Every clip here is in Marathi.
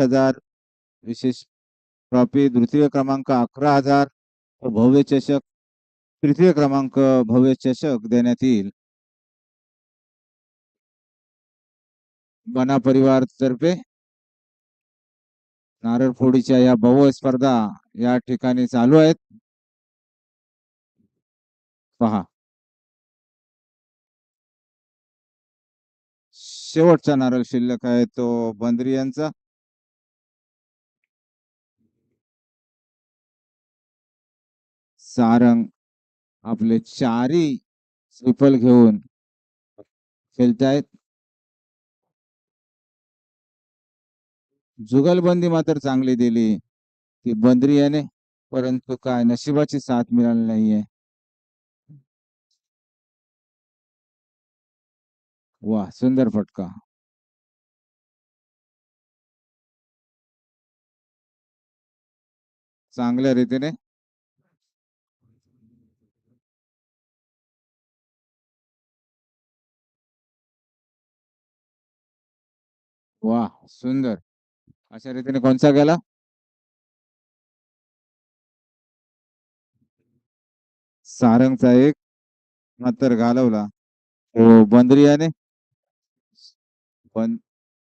हजार विशेष ट्रॉफी तृतीय क्रमांक अकरा हजार भव्य चषक तृतीय क्रमांक भव्य चषक देण्यात येईल. बना परिवार तर्फे नारळ फोडीच्या या भव्य स्पर्धा या ठिकाणी चालू आहेत. पहा. शेवटचा नारळ शिल्लक आहे तो बंद्री यांचा. सारंग आपले चारी ट्रिपल घेऊन खेळतायत. जुगलबंदी मात्र चांगली दिली. ती बंद्री याने परंतु काय नशिबाची साथ मिळाली नाहीये. वा सुंदर फटका. चांगल्या रीतीने वा सुंदर. अशा रीतीने कोणचा गेला सारंगचा एक मात्र घालवला. तो बंदरियाने. पण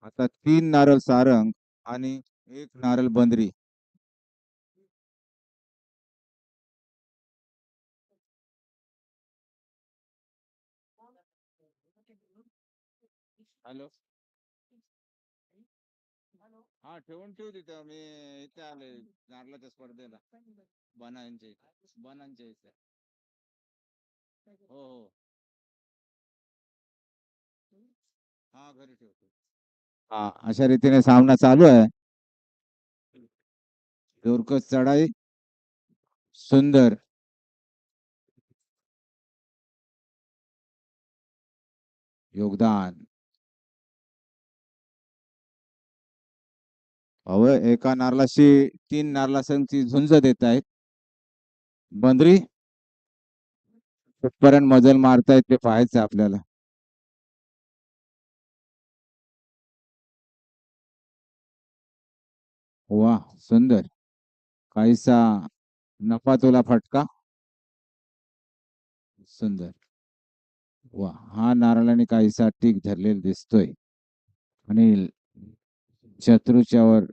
आता तीन नारळ सारंग आणि एक नारळ बंदरी. हॅलो. हा ठेवून ठेव तिथं. मी इथे आले नारळाच्या स्पर्धेला. बनांच्या इथे. बनांच्या इथे. हो हो. हा घरी ठेवतो. हा अशा रीतीने सामना चालू आहे. जोरकस चढाई. सुंदर. योगदान. अव एका नारळाशी तीन नारळासांची झुंज देत आहेत. बंदरी? कुठपर्यंत मजल मारतायत ते पाहायचं आपल्याला. वा सुंदर. काहीसा नफा तुला फटका? सुंदर. वा हा नारळाने काहीसा टीक धरलेला दिसतोय. आणि शत्रूच्या वर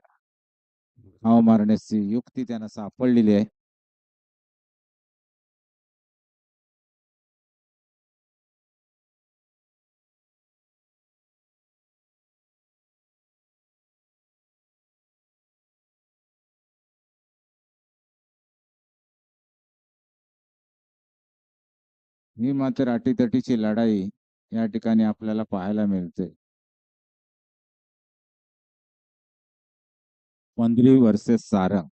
हाव मारण्याची युक्ती त्यांना सापडलेली आहे. ही मात्र अटीतटीची लढाई या ठिकाणी आपल्याला पाहायला मिळते. पंधरी वर्सेस सारंग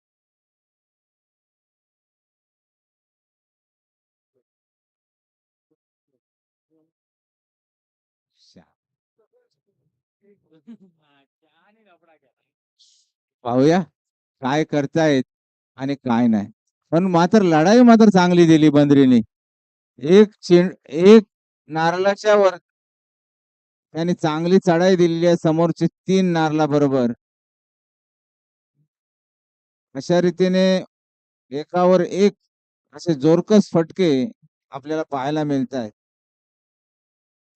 पाहूया काय करतायत आणि काय नाही. पण मात्र लढाई मात्र चांगली दिली बंदरीने. एक चेंड एक नारळाच्या वर त्याने चांगली चढाई दिलेली आहे. समोरचे तीन नारळा बरोबर अशा रीतीने एकावर एक असे जोरकस फटके आपल्याला पाहायला मिळत आहेत.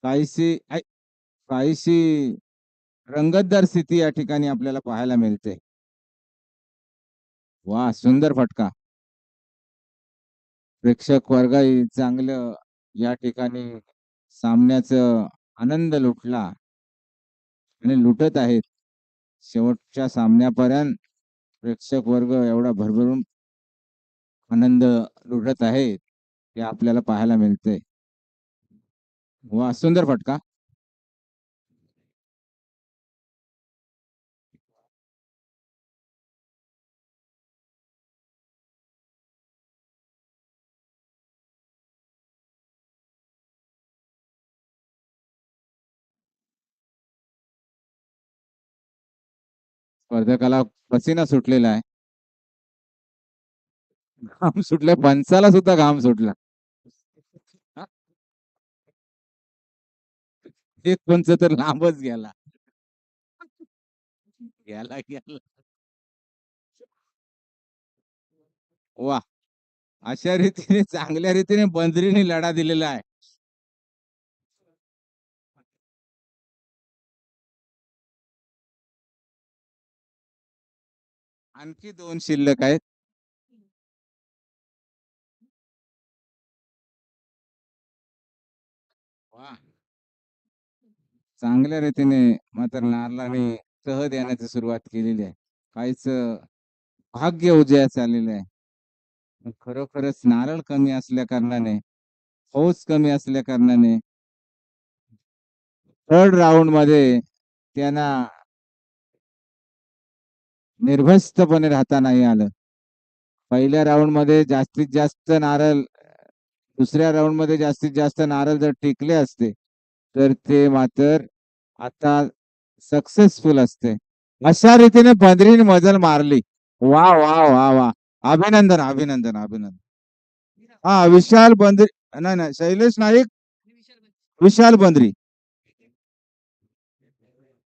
काहीशी काहीशी रंगतदार स्थिती या ठिकाणी आपल्याला पाहायला मिळते. वा सुंदर फटका. प्रेक्षक वर्ग चांगलं या ठिकाणी सामन्याच आनंद लुटला आणि लुटत आहेत. शेवटच्या सामन्यापर्यंत प्रेक्षक वर्ग एवढा भरभरून आनंद लुटत आहे ते आपल्याला पाहायला मिळते वा सुंदर फटका. स्पर्धकाला पसीना सुटलेला आहे. घाम सुटलाय पंचाला सुद्धा घाम सुटला. एक पंच तर लांबच गेला. गेला गेला. वा. अशा रीतीने चांगल्या रीतीने बंदरीने लढा दिलेला आहे. आणखी दोन शिल्लक आहेत. वा. चांगल्या रीतीने मात्र नारळाने सह देण्याची सुरुवात केलेली आहे. काहीच भाग्य उजयास आलेलं आहे. खरोखरच नारळ कमी असल्या कारणाने पाऊस कमी असल्या कारणाने थर्ड राऊंडमध्ये त्यांना निर्भस्तपणे राहता नाही आलं. पहिल्या राऊंडमध्ये जास्तीत जास्त नारळ दुसऱ्या राऊंडमध्ये जास्तीत जास्त नारळ जर टिकले असते तर ते मात्र आता सक्सेसफुल असते. अशा रीतीने बंदरीने मजल मारली. वा वा वा वा. अभिनंदन अभिनंदन अभिनंदन. हा विशाल बंद्री नाही नाही शैलेश नाईक विशाल बंद्री.